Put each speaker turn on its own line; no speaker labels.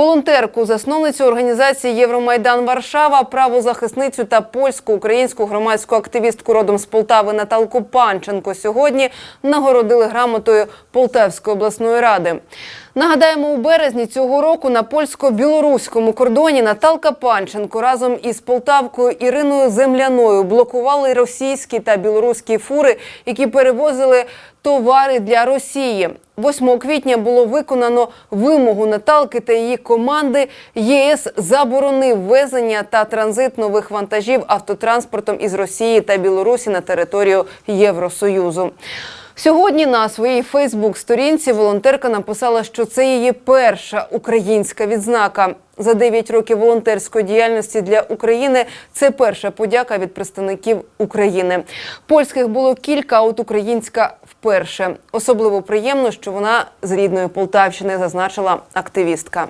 Волонтерку, засновницю організації Євромайдан Варшава, правозахисницю та польську українську громадську активістку родом з Полтави Наталку Панченко сьогодні нагородили грамотою Полтавської обласної ради. Нагадаємо, у березні цього року на польсько-білоруському кордоні Наталка Панченко разом із полтавкою Іриною Земляною блокували російські та білоруські фури, які перевозили товари для Росії. 8 квітня було виконано вимогу Наталки та її команди. ЄС заборонив везення та транзит нових вантажів автотранспортом із Росії та Білорусі на територію Євросоюзу. Сьогодні на своїй Фейсбук-сторінці волонтерка написала, що це її перша українська відзнака. За 9 років волонтерської діяльності для України це перша подяка від представників України. Польських було кілька, а от українська вперше. Особливо приємно, що вона з рідної Полтавщини зазначила активістка.